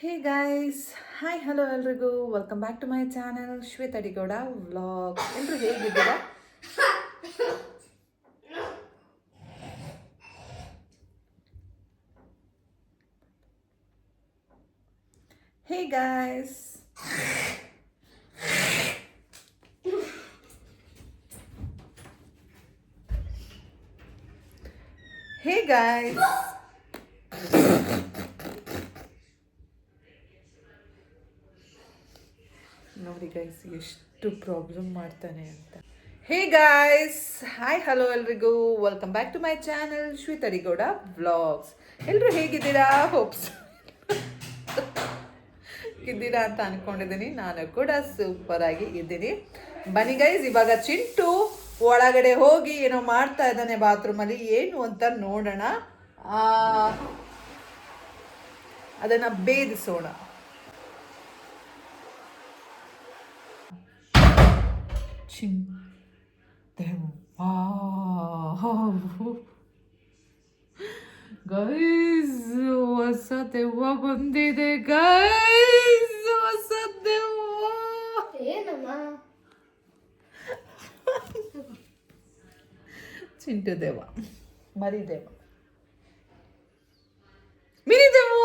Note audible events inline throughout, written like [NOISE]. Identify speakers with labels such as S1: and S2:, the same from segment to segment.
S1: ಹೇ guys hi hello ಎಲ್ರಿಗೂ. Welcome back to my channel Shwetha ಅಡಿಗೌಡ vlog ಎಲ್ಲರೂ ಹೇಗಿದ್ದೀರಾ? Hey guys hey guys ನೋಡಿ guys ಎಷ್ಟು ಪ್ರಾಬ್ಲಮ್ ಮಾಡ್ತಾನೆ ಅಂತ. ಹೇ ಗಾಯ್ಸ್ ಹಾಯ್ ಹಲೋ ಎಲ್ರಿಗೂ. Welcome back to my channel ಶ್ವೇತರಿಗೌಡ blogs ಎಲ್ಲರೂ ಹೇಗಿದ್ದೀರಾ? ಹೋಪ್ಸ್ ಇದ್ದೀರಾ ಅಂತ ಅನ್ಕೊಂಡಿದ್ದೀನಿ. ನಾನು ಕೂಡ ಸೂಪರ್ ಆಗಿ ಇದ್ದೀನಿ. ಬನ್ನಿ ಗೈಸ್ ಇವಾಗ ಚಿಂಟು ಒಳಗಡೆ ಹೋಗಿ ಏನೋ ಮಾಡ್ತಾ ಇದ್ದಾನೆ ಬಾತ್ರೂಮಲ್ಲಿ ಏನು ಅಂತ ನೋಡೋಣ. ಆ, ಅದನ್ನ ಭೇದಿಸೋಣ ಚಿನ್ ಗೈಸ್ ಹೊಸ ದೆವ್ವ ಬಂದಿದೆ ಗೈಸ್ ಹೊಸ ದೆವ್ವ
S2: ಏನಮ್ಮ
S1: ಚಿಂಟು ದೆವ್ವ ಮರಿ ದೆವ್ವ ಮಿನಿ ದೆವ್ವ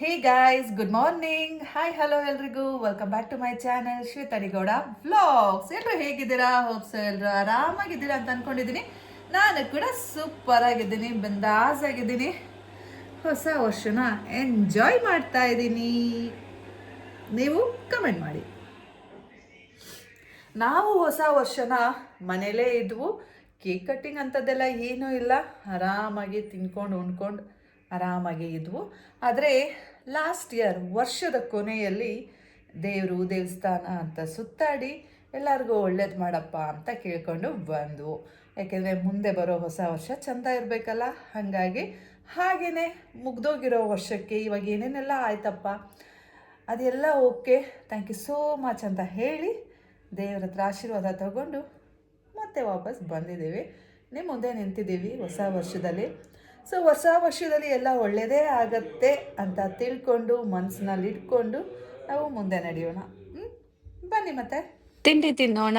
S1: hey guys good morning hi hello ಎಲ್ರಿಗೂ. Welcome back to my channel ಶ್ವೇತರಿಗೌಡ vlogs ಎಲ್ಲರೂ ಹೇಗಿದ್ದೀರಾ? ಹೋಪ್ಸ್ ಎಲ್ಲರೂ ಆರಾಮಾಗಿದ್ದೀರಾ ಅಂತ ಅಂದ್ಕೊಂಡಿದ್ದೀನಿ ನಾನು ಕೂಡ ಸೂಪರ್ ಆಗಿದ್ದೀನಿ, ಬಂದಾಸ್ ಆಗಿದ್ದೀನಿ. ಹೊಸ ವರ್ಷನ ಎಂಜಾಯ್ ಮಾಡ್ತಾ ಇದ್ದೀನಿ. ನೀವು ಕಮೆಂಟ್ ಮಾಡಿ. ನಾವು ಹೊಸ ವರ್ಷನ ಮನೇಲೇ ಇದ್ವು. ಕೇಕ್ ಕಟ್ಟಿಂಗ್ ಅಂಥದ್ದೆಲ್ಲ ಏನೂ ಇಲ್ಲ. ಆರಾಮಾಗಿ ತಿನ್ಕೊಂಡು ಉಣ್ಕೊಂಡು ಆರಾಮಾಗಿ ಇದ್ವು. ಆದರೆ ಲಾಸ್ಟ್ ಇಯರ್ ವರ್ಷದ ಕೊನೆಯಲ್ಲಿ ದೇವರು ದೇವಸ್ಥಾನ ಅಂತ ಸುತ್ತಾಡಿ ಎಲ್ಲರಿಗೂ ಒಳ್ಳೇದು ಮಾಡಪ್ಪ ಅಂತ ಕೇಳಿಕೊಂಡು ಬಂದವು. ಯಾಕೆಂದರೆ ಮುಂದೆ ಬರೋ ಹೊಸ ವರ್ಷ ಚೆಂದ ಇರಬೇಕಲ್ಲ. ಹಾಗಾಗಿ ಹಾಗೆಯೇ ಮುಗ್ದೋಗಿರೋ ವರ್ಷಕ್ಕೆ ಇವಾಗ ಏನೇನೆಲ್ಲ ಆಯ್ತಪ್ಪ? ಅದೆಲ್ಲ okay. Thank you so much ಅಂತ ಹೇಳಿ ದೇವರ ಹತ್ರ ಆಶೀರ್ವಾದ ತಗೊಂಡು ಮತ್ತೆ ವಾಪಸ್ ಬಂದಿದ್ದೀವಿ. ನಿಮ್ಮ ಮುಂದೆ ನಿಂತಿದ್ದೀವಿ ಹೊಸ ವರ್ಷದಲ್ಲಿ. ಸೊ ಹೊಸ ವರ್ಷದಲ್ಲಿ ಎಲ್ಲ ಒಳ್ಳೆಯದೇ ಆಗತ್ತೆ ಅಂತ ತಿಳ್ಕೊಂಡು ಮನಸ್ಸಿನಲ್ಲಿ ಇಟ್ಕೊಂಡು ನಾವು ಮುಂದೆ ನಡೆಯೋಣ? ಬನ್ನಿ ಮತ್ತೆ.
S3: ತಿಂಡಿ ತಿನ್ನೋಣ.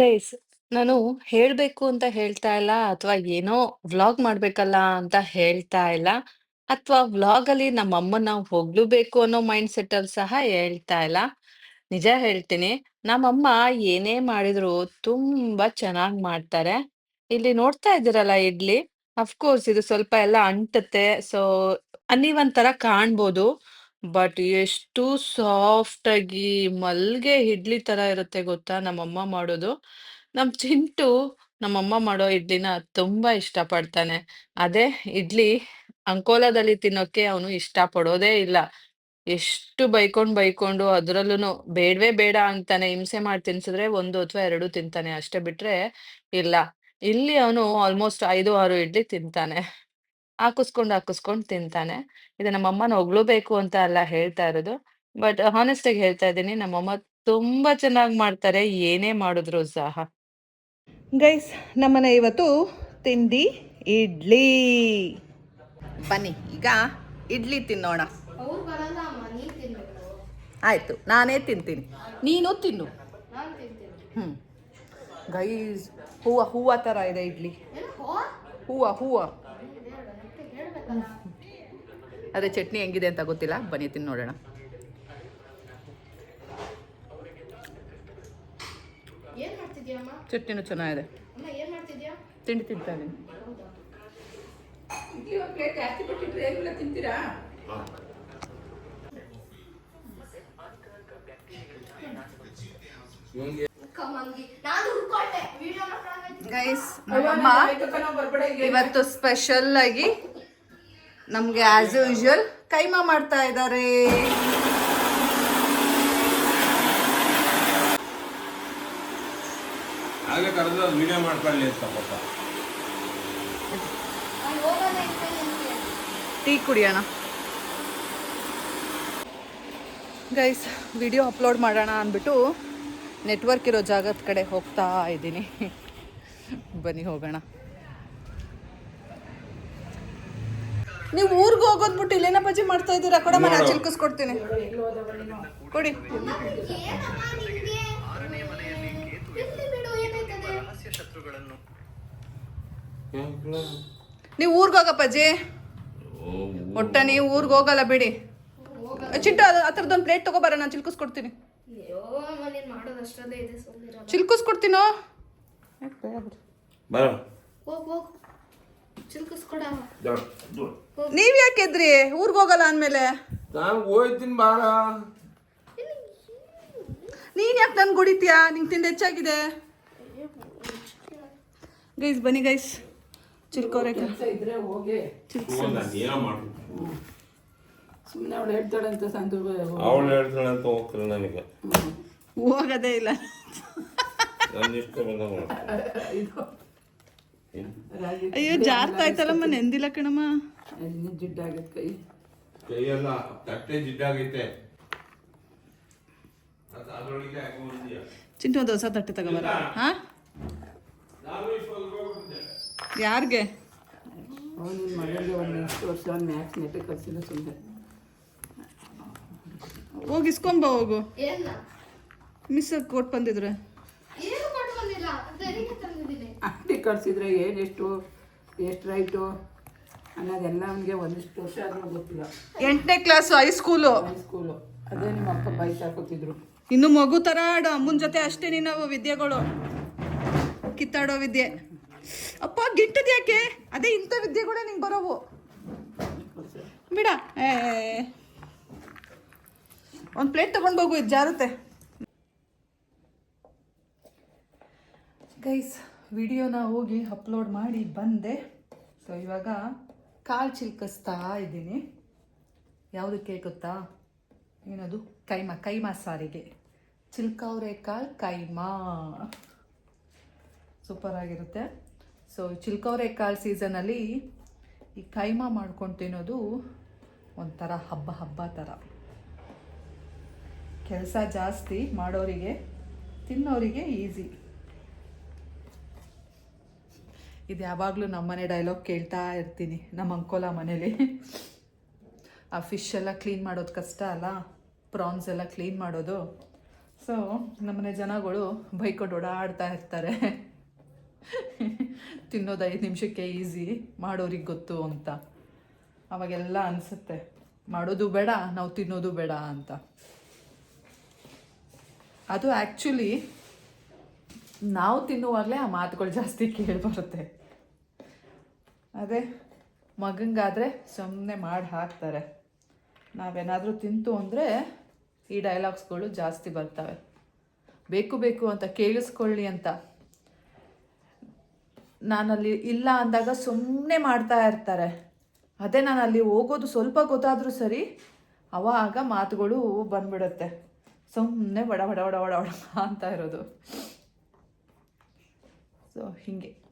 S3: ಗೈಸ್ ನಾನು ಹೇಳಬೇಕು ಅಂತ ಹೇಳ್ತಾ ಇಲ್ಲ, ಅಥವಾ ಏನೋ ವ್ಲಾಗ್ ಮಾಡಬೇಕಲ್ಲ ಅಂತ ಹೇಳ್ತಾ ಇಲ್ಲ, ಅಥವಾ ವ್ಲಾಗಲ್ಲಿ ನಮ್ಮ ಅಮ್ಮನ ಹೋಗ್ಲೂಬೇಕು ಅನ್ನೋ ಮೈಂಡ್ ಸೆಟ್ ಅಲ್ಲಿ ಸಹ ಹೇಳ್ತಾ ಇಲ್ಲ. ನಿಜ ಹೇಳ್ತೀನಿ, ನಮ್ಮಮ್ಮ ಏನೇ ಮಾಡಿದ್ರು ತುಂಬಾ ಚೆನ್ನಾಗಿ ಮಾಡ್ತಾರೆ. ಇಲ್ಲಿ ನೋಡ್ತಾ ಇದ್ದೀರಲ್ಲ ಇಡ್ಲಿ? ಅಫ್ಕೋರ್ಸ್ ಇದು ಸ್ವಲ್ಪ ಎಲ್ಲ ಅಂಟುತ್ತೆ. ಸೊ ಅನ್ನೀವನ್ ತರ ಕಾಣ್ಬೋದು. ಬಟ್ ಎಷ್ಟು ಸಾಫ್ಟ್ ಆಗಿ ಮಲ್ಗೆ ಇಡ್ಲಿ ತರ ಇರುತ್ತೆ ಗೊತ್ತಾ ನಮ್ಮಮ್ಮ ಮಾಡೋದು. ನಮ್ ಚಿಂಟು ನಮ್ಮಮ್ಮ ಮಾಡೋ ಇಡ್ಲಿನ ತುಂಬಾ ಇಷ್ಟ ಪಡ್ತಾನೆ ಅದೇ ಇಡ್ಲಿ ಅಂಕೋಲಾದಲ್ಲಿ ತಿನ್ನೋಕೆ ಅವನು ಇಷ್ಟ ಪಡೋದೇ ಇಲ್ಲ. ಎಷ್ಟು ಬೈಕೊಂಡು ಬೈಕೊಂಡು ಅದ್ರಲ್ಲೂ ಬೇಡವೇ ಬೇಡ ಅಂತಾನೆ ಹಿಂಸೆ ಮಾಡಿ ತಿನ್ಸಿದ್ರೆ ಒಂದು ಅಥವಾ ಎರಡು ತಿಂತಾನೆ ಅಷ್ಟೇ ಬಿಟ್ರೆ ಇಲ್ಲ. ಇಲ್ಲಿ ಅವನು ಆಲ್ಮೋಸ್ಟ್ ಐದು ಆರು ಇಡ್ಲಿ ತಿಂತಾನೆ. ಹಾಕಿಸ್ಕೊಂಡು ಹಾಕಿಸ್ಕೊಂಡು ತಿಂತಾನೆ. ಇದು ನಮ್ಮಮ್ಮನ ಹೊಗ್ಳಬೇಕು ಅಂತ ಅಲ್ಲ ಹೇಳ್ತಾ ಇರೋದು. ಬಟ್ ಹಾನೆಸ್ಟ್ ಆಗಿ ಹೇಳ್ತಾ ಇದ್ದೀನಿ ನಮ್ಮಮ್ಮ ತುಂಬಾ ಚೆನ್ನಾಗಿ ಮಾಡ್ತಾರೆ ಏನೇ ಮಾಡಿದ್ರು ಸಹ.
S1: ಗೈಸ್ ನಮ್ಮನೆ ಇವತ್ತು ತಿಂಡಿ ಇಡ್ಲಿ. ಬನ್ನಿ ಈಗ ಇಡ್ಲಿ ತಿನ್ನೋಣ.
S2: ಅವ್ರು ನೀನ್ ತಿನ್ಬೇಕು
S1: ಆಯಿತು ನಾನೇ ತಿಂತೀನಿ. ನೀನು ತಿನ್ನು.
S2: ನಾನು ತಿಂತೀನಿ.
S1: ಹ್ಞೂ ಗೈಸ್ ಹೂವು ಹೂವು ಥರ ಇದೆ ಇಡ್ಲಿ. ಹೂವು? ಹೂವು ಅದೇ ಚಟ್ನಿ ಹೆಂಗಿದೆ ಅಂತ ಗೊತ್ತಿಲ್ಲ ಬನ್ನಿ ತಿನ್ನು ನೋಡೋಣ.
S2: ಏನ್ ಮಾಡ್ತಿದ್ಯಾ ಅಮ್ಮ?
S1: ಚಟ್ನಿನೂ ಚೆನ್ನಾಗಿದೆ. ತಿಂಡಿ ತಿಂತಾ ಇದ್ದೀನಿ
S2: ನಾನು
S1: ಗೈಸ್ ನಮ್ಮಮ್ಮ ಇವತ್ತು ಸ್ಪೆಷಲ್ ಆಗಿ ನಮಗೆ ಆಸ್ ಯೂಶುವಲ್ ಕೈಮಾ ಮಾಡ್ತಾ ಇದ್ದಾರೆ. ಟೀ ಕುಡಿಯೋಣ. ಗೈಸ್ ವಿಡಿಯೋ ಅಪ್ಲೋಡ್ ಮಾಡೋಣ ಅಂದ್ಬಿಟ್ಟು ನೆಟ್ವರ್ಕ್ ಇರೋ ಜಾಗದ ಕಡೆ ಹೋಗ್ತಾ ಇದ್ದೀನಿ. ಬನ್ನಿ ಹೋಗೋಣ. ನೀವು ಊರಿಗೆ ಹೋಗೋದ್ಬಿಟ್ಟು ಇಲ್ಲೇನ ಬಜ್ಜಿ ಮಾಡ್ತಾ ಇದ್ದೀರಾ? ಕೂಡ ನಾನು ಚಿಲ್ಕಿಸ್ಕೊಡ್ತೀನಿ. ಕೊಡಿ.
S2: ಏನಮ್ಮ ಊರ್ಗ ಹೋಗಪ್ಪ ಅಜ್ಜಿ. ಏನಾಯ್ತದೆ
S1: ನೀವು ಊರಿಗೆ ಹೋಗಪ್ಪಾಜಿ ಒಟ್ಟ ನೀವು ಊರಿಗೆ ಹೋಗಲ್ಲ ಬಿಡಿ. ಚಿಂಟು ಅದು ಆ ಥರದೊಂದು ಪ್ಲೇಟ್ ತಗೋಬಾರ ನಾನು ಚಿಲ್ಕಿಸ್ಕೊಡ್ತೀನಿ. ಚಿಲ್ಕಿಸ್ಕೊಡ್ತೀನೋ?
S4: ಬರ
S2: ಹೋಗ್ ಹೋಗ್. ಚಿಲ್ಕಿಸ್ಕೊಡ
S1: ನೀವ್ ಯಾಕೆದ್ರಿ ಊರಿಗೆ ಹೋಗಲ್ಲ ಅಂದ್ಮೇಲೆ.
S4: ನಾನು ಹೋಯ್ತೀನಿ ಬಾರ.
S1: ನೀನ್ ಯಾಕೆ ನನ್ಗೆ ಹೊಡಿತೀಯಾ ನಿಂಗೆ ತಿಂದು ಹೆಚ್ಚಾಗಿದೆ. ಗೈಸ್ ಬನ್ನಿ ಗೈಸ್ ಚಿಲ್ಕೋರೆ
S5: ಇದ್ರೆ ಹೋಗಿ.
S4: ಏನೋ ಮಾಡು
S5: ಸುಮ್ಮನೆ ಅವಳು ಹೇಳ್ತಾಳೆ ಅಂತ ಸಂದು
S4: ಅವಳು ಹೇಳ್ತಾಳೆ ಅಂತ ಹೋಗ್ತಾರೆ ನನಗೆ.
S1: ಹೋಗೋದೇ ಇಲ್ಲ.
S4: ನನ್ನ ಇಷ್ಟ ಬಂದಾಗ [LAUGHS]
S1: ಅಯ್ಯೋ ಜಾರ್ತಾ ಆಯ್ತಲ್ಲಮ್ಮ ನೆಂದಿಲ್ಲ ಕಣಮ್ಮ.
S5: ಜಿಡ್ಡಾಗೈತೆ ಕೈ.
S4: ಕೈಯೆಲ್ಲ ತಟ್ಟೆ ಜಿಡ್ಡಾಗೈತೆ?
S1: ಚಿಂಟು ಒಂದು ಹೊಸ ತಟ್ಟೆ ತಗೋಬಾರ. ಹಾ. ಯಾರಿಗೆ?
S5: ಅವನು ಒಂದು ವರ್ಷ ಮ್ಯಾಕ್ಸ್ ನೆಟ್ಟೆ ಕಲಿಸಿಲ್ಲ ಸುಮ್ಮನೆ
S1: ಹೋಗಿ ಇಸ್ಕೊಂಬ ಹೋಗು.
S2: ಏನ?
S1: ಮಿಸ್ ಕೊಟ್ಟು ಬಂದಿದ್ರೆ.
S5: ಕಳಿಸಿದ್ರೆ ಏನು ಎಷ್ಟು ಎಷ್ಟು ರೈಟು ಅನ್ನೋದೆಲ್ಲ ಅವನಿಗೆ ಒಂದಿಷ್ಟು ವರ್ಷ ಆದ್ರೂ ಗೊತ್ತಿಲ್ಲ.
S1: ಎಂಟನೇ ಕ್ಲಾಸು ಹೈಸ್ಕೂಲು
S5: ಹೈಸ್ಕೂಲು ಅದೇ ನಿಮ್ಮ ಅಪ್ಪ ಬೈಕ್ ಹಾಕೋತಿದ್ರು
S1: ಇನ್ನು ಮಗು ಥರ ಆಡು ಅಮ್ಮನ ಜೊತೆ ಅಷ್ಟೇ ನೀನು ವಿದ್ಯೆಗಳು. ಕಿತ್ತಾಡೋ ವಿದ್ಯೆ. ಅಪ್ಪ ಗಿಟ್ಟದ ಯಾಕೆ? ಅದೇ ಇಂಥ ವಿದ್ಯೆಗಳೇ ನಿಂಗೆ ಬರೋವು. ಬಿಡ. ಏ ಒಂದು ಪ್ಲೇಟ್ ತಗೊಂಡು ಹೋಗು ಇದು ಜಾರುತ್ತೆ. ಗೈಸ್ ವಿಡಿಯೋನ ಹೋಗಿ ಅಪ್ಲೋಡ್ ಮಾಡಿ ಬಂದೆ. ಸೊ ಇವಾಗ ಕಾಲು ಚಿಲ್ಕಿಸ್ತಾ ಇದ್ದೀನಿ. ಯಾವುದಕ್ಕೆ ಗೊತ್ತಾ? ಏನದು? ಕೈಮಾ ಕೈಮಾ ಸಾರಿಗೆ. ಚಿಲ್ಕವ್ರೆ ಕಾಳು ಕೈಮಾ. ಸೂಪರ್ ಆಗಿರುತ್ತೆ. ಸೊ ಚಿಲ್ಕವ್ರೆ ಕಾಳು ಸೀಸನಲ್ಲಿ ಈ ಕೈಮಾ ಮಾಡ್ಕೊಂಡು ತಿನ್ನೋದು ಒಂಥರ ಹಬ್ಬ ಹಬ್ಬ ಥರ ಕೆಲಸ ಜಾಸ್ತಿ ಮಾಡೋರಿಗೆ, ತಿನ್ನೋರಿಗೆ ಈಸಿ ಇದು ಯಾವಾಗಲೂ ನಮ್ಮನೆ ಡೈಲಾಗ್ ಕೇಳ್ತಾ ಇರ್ತೀನಿ, ನಮ್ಮ ಅಂಕೋಲ ಮನೇಲಿ. ಆ ಫಿಶ್ ಎಲ್ಲ ಕ್ಲೀನ್ ಮಾಡೋದು ಕಷ್ಟ ಅಲ್ಲ ಪ್ರಾನ್ಸ್ ಎಲ್ಲ ಕ್ಲೀನ್ ಮಾಡೋದು. ಸೊ ನಮ್ಮನೆ ಜನಗಳು ಬೈಕೊಂಡು ಓಡಾಡ್ತಾ ಇರ್ತಾರೆ. ತಿನ್ನೋದು ಐದು ನಿಮಿಷಕ್ಕೆ ಈಸಿ ಮಾಡೋರಿಗೆ ಗೊತ್ತು ಅಂತ. ಅವಾಗೆಲ್ಲ ಅನಿಸುತ್ತೆ, ಮಾಡೋದು ಬೇಡ, ನಾವು ತಿನ್ನೋದು ಬೇಡ ಅಂತ. ಅದು ಆ್ಯಕ್ಚುಲಿ ನಾವು ತಿನ್ನುವಾಗಲೇ ಆ ಮಾತುಗಳು ಜಾಸ್ತಿ ಕೇಳಿಬರುತ್ತೆ ಅದೇ ಮಗಂಗಾದರೆ ಸುಮ್ಮನೆ ಮಾಡಿ ಹಾಕ್ತಾರೆ. ನಾವೇನಾದರೂ ತಿಂತು ಅಂದರೆ ಈ ಡೈಲಾಗ್ಸ್ಗಳು ಜಾಸ್ತಿ ಬರ್ತವೆ. ಬೇಕು ಬೇಕು ಅಂತ ಕೇಳಿಸ್ಕೊಳ್ಳಿ ಅಂತ. ನಾನಲ್ಲಿ ಇಲ್ಲ ಅಂದಾಗ ಸುಮ್ಮನೆ ಮಾಡ್ತಾ ಇರ್ತಾರೆ. ಅದೇ ನಾನು ಅಲ್ಲಿ ಹೋಗೋದು ಸ್ವಲ್ಪ ಗೊತ್ತಾದರೂ ಸರಿ, ಅವಾಗ ಮಾತುಗಳು ಬಂದ್ಬಿಡುತ್ತೆ. ಸುಮ್ಮನೆ ಬಡ ಬಡ ಬಡ ಬಡ ಅಂತ ಇರೋದು. ಸೊ ಹೀಗೆ.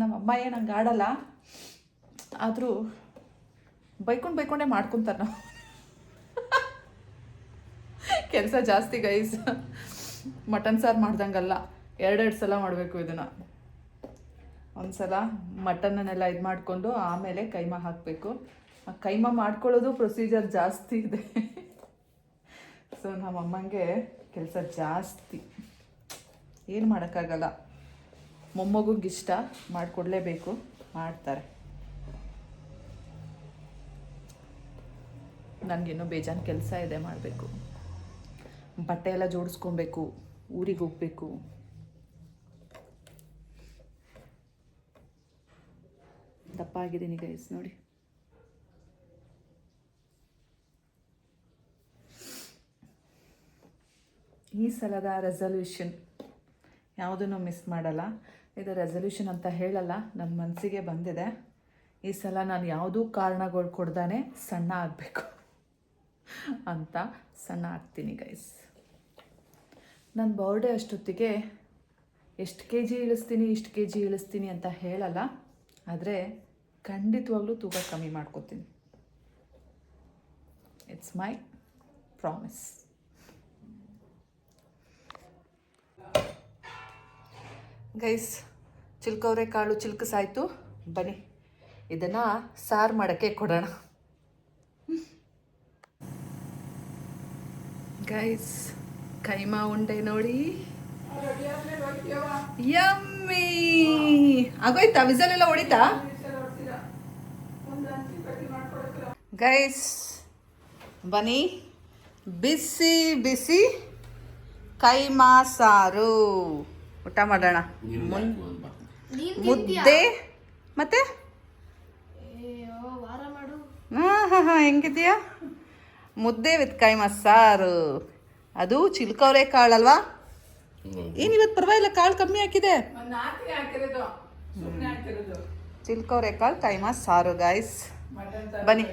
S1: ನಮ್ಮ ಅಮ್ಮ ಏನು ಹಂಗೆ ಆಡಲ್ಲ, ಆದರೂ ಬೈಕೊಂಡು ಬೈಕೊಂಡೇ ಮಾಡ್ಕೊತಾರೆ ನಾವು. ಕೆಲಸ ಜಾಸ್ತಿ ಗೈಸ್ ಮಟನ್ ಸಾರು ಮಾಡ್ದಂಗಲ್ಲ, ಎರಡೆರಡು ಸಲ ಮಾಡಬೇಕು ಇದನ್ನು. ಒಂದು ಸಲ ಮಟನ್ನನ್ನೆಲ್ಲ ಇದು ಮಾಡಿಕೊಂಡು ಆಮೇಲೆ ಕೈಮ ಹಾಕಬೇಕು. ಆ ಕೈಮ ಮಾಡ್ಕೊಳ್ಳೋದು ಪ್ರೊಸೀಜರ್ ಜಾಸ್ತಿ ಇದೆ. ಸೊ ನಮ್ಮ ಅಮ್ಮಂಗೆ ಕೆಲಸ ಜಾಸ್ತಿ. ಏನು ಮಾಡೋಕ್ಕಾಗಲ್ಲ. ಮೊಮ್ಮಗುಗೆ ಇಷ್ಟ ಮಾಡಿಕೊಡ್ಲೇಬೇಕು, ಮಾಡ್ತಾರೆ. ನನಗಿನ್ನೂ ಬೇಜಾನ್ ಕೆಲಸ ಇದೆ ಮಾಡಬೇಕು. ಬಟ್ಟೆ ಎಲ್ಲ ಜೋಡಿಸ್ಕೊಬೇಕು, ಊರಿಗೆ ಹೋಗ್ಬೇಕು. ದಪ್ಪ ಆಗಿದ್ದೀನಿ ಗೈಸ್ ನೋಡಿ. ಈ ಸಲದ ರೆಸಲ್ಯೂಷನ್ ಯಾವುದನ್ನು ಮಿಸ್ ಮಾಡಲ್ಲ. ಇದು ರೆಸೊಲ್ಯೂಷನ್ ಅಂತ ಹೇಳಲ್ಲ ನನ್ನ ಮನಸ್ಸಿಗೆ ಬಂದಿದೆ. ಈ ಸಲ ನಾನು ಯಾವುದೂ ಕಾರಣಗಳು ಕೊಡ್ದಾನೆ ಸಣ್ಣ ಆಗಬೇಕು [LAUGHS] ಅಂತ ಸಣ್ಣ ಆಗ್ತೀನಿ ಗೈಸ್ ನನ್ನ ಬರ್ಡೇ ಅಷ್ಟೊತ್ತಿಗೆ ಎಷ್ಟು ಕೆ ಜಿ ಇಳಿಸ್ತೀನಿ, ಇಷ್ಟು ಕೆ ಜಿ ಇಳಿಸ್ತೀನಿ ಅಂತ ಹೇಳಲ್ಲ, ಆದರೆ ಖಂಡಿತವಾಗ್ಲೂ ತೂಕ ಕಮ್ಮಿ ಮಾಡ್ಕೋತೀನಿ. ಇಟ್ಸ್ ಮೈ ಪ್ರಾಮಿಸ್ ಗೈಸ್, ಚಿಲ್ಕವ್ರೆ ಕಾಳು ಚಿಲ್ಕಸಾಯ್ತು. ಬನ್ನಿ, ಇದನ್ನು ಸಾರು ಮಾಡೋಕ್ಕೆ ಕೊಡೋಣ. ಗೈಸ್, ಕೈಮಾ ಉಂಡೆ ನೋಡಿ. ಯಮ್ಮಿ! ಆಗೋಯ್ತಾ? ಎಲ್ಲ ಹೊಡಿತಾ? ಗೈಸ್, ಬನ್ನಿ. ಬಿಸಿ ಬಿಸಿ ಕೈಮಾ ಸಾರು. ಊಟ ಮಾಡೋಣ. ಮುದ್ದೆ ಮತ್ತೆ?
S2: ಅಯ್ಯೋ ವಾರ ಮಾಡು.
S1: ಹಾಂ ಹಾಂ ಹಾಂ ಹೆಂಗಿದೆಯಾ ಮುದ್ದೆ ವಿತ್ ಕಾಯಿ ಸಾರು ಅದು ಚಿಲ್ಕವ್ರೆ ಕಾಳಲ್ವಾ? ಏನು ಇವತ್ತು ಪರವಾಗಿಲ್ಲ ಕಾಳು ಕಮ್ಮಿ ಹಾಕಿದೆ. ಚಿಲ್ಕವ್ರೆ ಕಾಳು ಕೈಮಾ ಸಾರು ಗಾಯ್ಸ್ ಬನ್ನಿ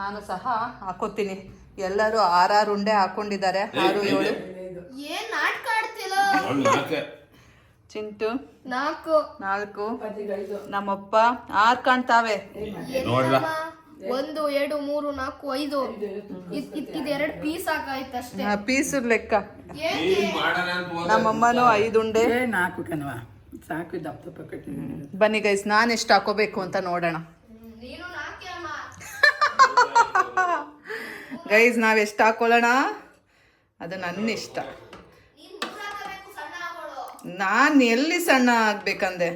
S1: ನಾನು ಸಹ ಹಾಕೋತೀನಿ. ಎಲ್ಲರೂ ಆರಾರು ಉಂಡೆ ಹಾಕೊಂಡಿದ್ದಾರೆ. ಆರು ಏಳು. ಚಿಂಟು.
S2: ನಾಲ್ಕು.
S1: ನಾಲ್ಕು. ನಮ್ಮಪ್ಪ. ಆರ್ ಕಾಣ್ತಾವೆ
S4: ನೋಡ್ಲ
S2: ಒಂದು ಎರಡು ಮೂರು ನಾಲ್ಕು ಐದು. ಎರಡು ಪೀಸ್ ಹಾಕಾಯ್ತು ಪೀಸ್
S1: ಪೀಸು ಲೆಕ್ಕ. ನಮ್ಮಮ್ಮನು ಐದು ಉಂಡೆ.
S5: ನಾಲ್ಕು ಕಣವಾ ಸಾಕು ದಪ್ಪ
S1: ಬನ್ನಿ ಗೈಸ್ ನಾನು ಎಷ್ಟು ಹಾಕೋಬೇಕು ಅಂತ ನೋಡೋಣ.
S2: ನೀನು ನಾಲ್ಕೆ ಅಮ್ಮ.
S1: ಗೈಸ್ ನಾವು ಎಷ್ಟು ಹಾಕೊಳ್ಳೋಣ? ಅದು ನನ್ನ ಇಷ್ಟ
S2: ನೀನ್ ಮೂರ್ ಹಾಕಬೇಕು ಸಣ್ಣ ಆಗೋಳು
S1: ನಾನು ಎಲ್ಲಿ ಸಣ್ಣ ಆಗ್ಬೇಕಂದೆ?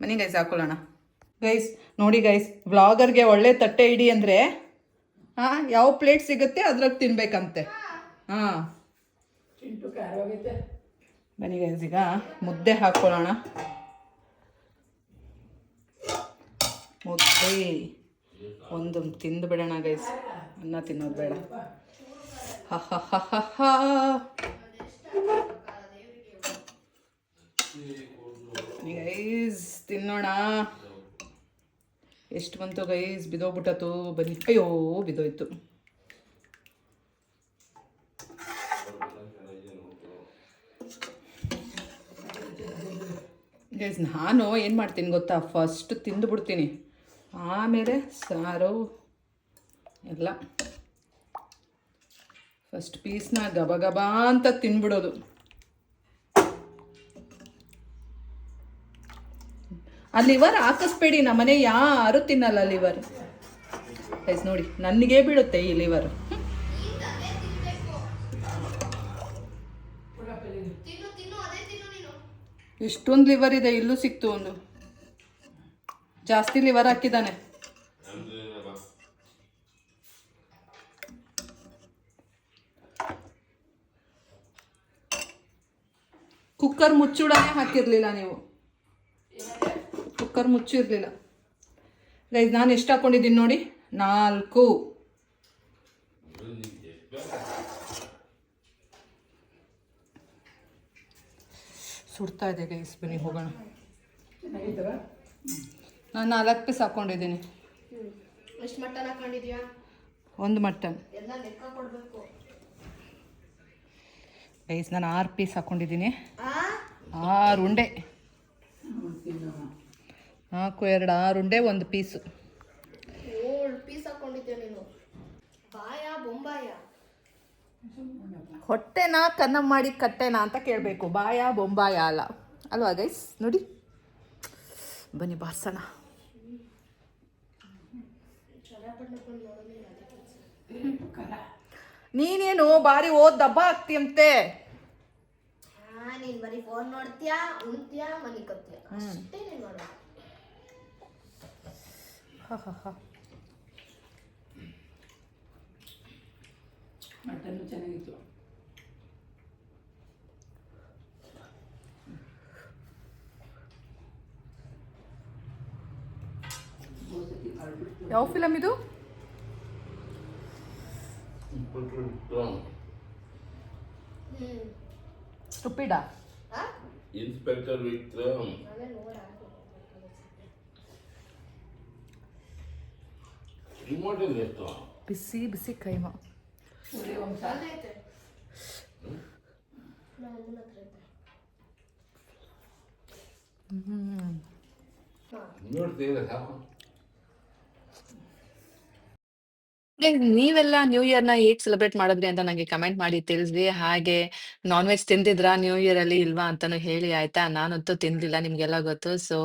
S1: ಮನೆ ಗೈಸ್ ಹಾಕೊಳ್ಳೋಣ. ಗೈಸ್ ನೋಡಿ ಗೈಸ್ ವ್ಲಾಗರ್ಗೆ ಒಳ್ಳೆ ತಟ್ಟೆ ಇಡಿ ಅಂದರೆ ಹಾಂ ಯಾವ ಪ್ಲೇಟ್ ಸಿಗುತ್ತೆ ಅದ್ರಾಗ ತಿನ್ಬೇಕಂತೆ. ಹಾಂ. ಬನ್ನಿ ಗೈಸ್ ಈಗ ಮುದ್ದೆ ಹಾಕ್ಕೊಳ್ಳೋಣ ಮುದ್ದೆ. ಒಂದು ತಿಂದು ಬಿಡೋಣ ಗೈಸ್ ಅನ್ನ ತಿನ್ನೋದು ಬೇಡ. ಹ ಹ ಹ ಹ ಹ. ಬನ್ನಿ ಗೈಸ್ ತಿನ್ನೋಣ. ಎಷ್ಟು ಬಂತು ಗೈಸ್ ಬಿದೋಗ್ಬಿಟ್ಟತು ಬನ್ನಿ. ಅಯ್ಯೋ, ಬಿದೋಯ್ತು. ಗೈಸ್ ನಾನು ಏನು ಮಾಡ್ತೀನಿ ಗೊತ್ತಾ? ಫಸ್ಟ್ ತಿಂದುಬಿಡ್ತೀನಿ ಆಮೇಲೆ ಸಾರು, ಎಲ್ಲ. ಫಸ್ಟ್ ಪೀಸ್ನ ಗಬ ಗಬ ಅಂತ ತಿನ್ಬಿಡೋದು. ಆ ಲಿವರ್ ಹಾಕಿಸ್ಬೇಡಿ ನಮ್ಮನೆ ಯಾರು ತಿನ್ನಲ್ಲ ಲಿವರ್ ಗೈಸ್ ನೋಡಿ ನನಗೆ ಬೀಳುತ್ತೆ ಈ ಲಿವರ್ ಎಷ್ಟೊಂದು ಲಿವರ್ ಇದೆ, ಇಲ್ಲೂ ಸಿಕ್ತು ಒಂದು. ಜಾಸ್ತಿ ಲಿವರ್ ಹಾಕಿದ್ದಾನೆ. ಕುಕ್ಕರ್ ಮುಚ್ಚುಡನೆ ಹಾಕಿರ್ಲಿಲ್ಲ ನೀವು. ಕುಕ್ಕರ್ ಮುಚ್ಚಿರಲಿಲ್ಲ ಗೈಸ್ ನಾನು ಎಷ್ಟು ಹಾಕೊಂಡಿದ್ದೀನಿ ನೋಡಿ. ನಾಲ್ಕು. ಸುಡ್ತಾ ಇದೆ ಗೈಸ್ ಬನ್ನಿ ಹೋಗೋಣ. ನಾನು ನಾಲ್ಕು ಪೀಸ್ ಹಾಕ್ಕೊಂಡಿದ್ದೀನಿ ಒಂದು ಮಟನ್ ಗೈಸ್ ನಾನು ಆರು ಪೀಸ್ ಹಾಕ್ಕೊಂಡಿದ್ದೀನಿ ಆರು ಉಂಡೆ. ನಾಲ್ಕು ಎರಡು ಆರು ಉಂಡೆ ಒಂದು ಪೀಸು.
S2: ಏಳು ಪೀಸ್ ಹಾಕೊಂಡಿದ್ದೆ ನೀನು. ಬಾಯ ಬೊಂಬಾಯ?
S1: ಹೊಟ್ಟೆನ ಕನ್ನ ಮಾಡಿ ಕಟ್ಟೆನಾ ಅಂತ ಕೇಳಬೇಕು. ಬಾಯ ಬೊಂಬಾಯ ಅಲ್ಲ. ಅಲ್ವಾ ಗೈಸ್ ನೋಡಿ. ಬನ್ನಿ ಬಾರ್ಸೋಣ. ನೀನೇನು ಬಾರಿ ಓದ್ ದಬ್ಬ ಆಗ್ತೀಯಂತೆ
S2: ನೀನ್ ಬರೀ ಫೋನ್ ನೋಡ್ತೀಯಾ ಉಣ್ತೀಯಾ ಮನಿಕತ್ತೀಯ ಅಷ್ಟೇ ನೀನ್ ಮಾಡೋದು
S5: ಮಟನ್ನು ಚೆನ್ನಾಗಿತ್ತು
S1: ಯಾವ ಫಿಲಮ್ ಇದು
S2: ಹ್ಮ್
S1: ಸ್ಟುಪಿಡಾ
S2: ಆ
S4: ಇನ್ಸ್ಪೆಕ್ಟರ್ ವಿಕ್ರಮ್
S1: ಬಿಸಿ ಬಿಸಿ ಕೈಮಾ
S2: ನೋಡ್ತೀವಿ ನಮ್ಮ
S1: ನೀವೆಲ್ಲ ನ್ಯೂ ಇಯರ್‌ನ ಹೇಗ್ ಸೆಲೆಬ್ರೇಟ್ ಮಾಡಿದ್ರಿ ಅಂತ ನಂಗೆ ಕಮೆಂಟ್ ಮಾಡಿ ತಿಳಿಸ್ರಿ. ಹಾಗೆ ನಾನ್ ವೆಜ್ ತಿಂದಿದ್ರಾ ನ್ಯೂ ಇಯರ್ ಅಲ್ಲಿ ಇಲ್ವಾ ಅಂತಾನು ಹೇಳಿ ಆಯ್ತಾ? ನಾನಂತೂ ತಿಂದಿಲ್ಲ ನಿಮ್ಗೆಲ್ಲ ಗೊತ್ತು. ಸೊ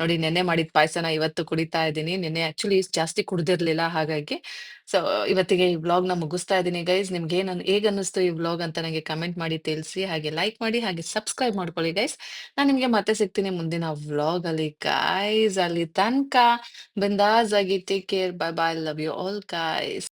S1: ನೋಡಿ ನೆನ್ನೆ ಮಾಡಿದ ಪಾಯಸನ ಇವತ್ತು ಕುಡಿತಾ ಇದ್ದೀನಿ. ನೆನ್ನೆ ಆಕ್ಚುಲಿ ಜಾಸ್ತಿ ಕುಡ್ದಿರ್ಲಿಲ್ಲ ಹಾಗಾಗಿ. ಸೊ ಇವತ್ತಿಗೆ ಈ ವ್ಲಾಗ್‌ನ ಮುಗಿಸ್ತಾ ಇದ್ದೀನಿ ಗೈಸ್. ನಿಮ್ಗೆ ಏನ್ ಹೇಗ್ ಅನ್ನಿಸ್ತು ಈ ವ್ಲಾಗ್ ಅಂತ ನಂಗೆ ಕಮೆಂಟ್ ಮಾಡಿ ತಿಳಿಸಿ. ಹಾಗೆ ಲೈಕ್ ಮಾಡಿ, ಹಾಗೆ ಸಬ್ಸ್ಕ್ರೈಬ್ ಮಾಡ್ಕೊಳ್ಳಿ ಗೈಸ್. ನಾನು ನಿಮ್ಗೆ ಮತ್ತೆ ಸಿಗ್ತೀನಿ ಮುಂದಿನ ವ್ಲಾಗ್ ಅಲ್ಲಿ ಗೈಸ್. ಅಲ್ಲಿ ತನಕ, ಬಿಂದಾಸ್ ಆಗಿ take care. Bye bye. Love you all guys.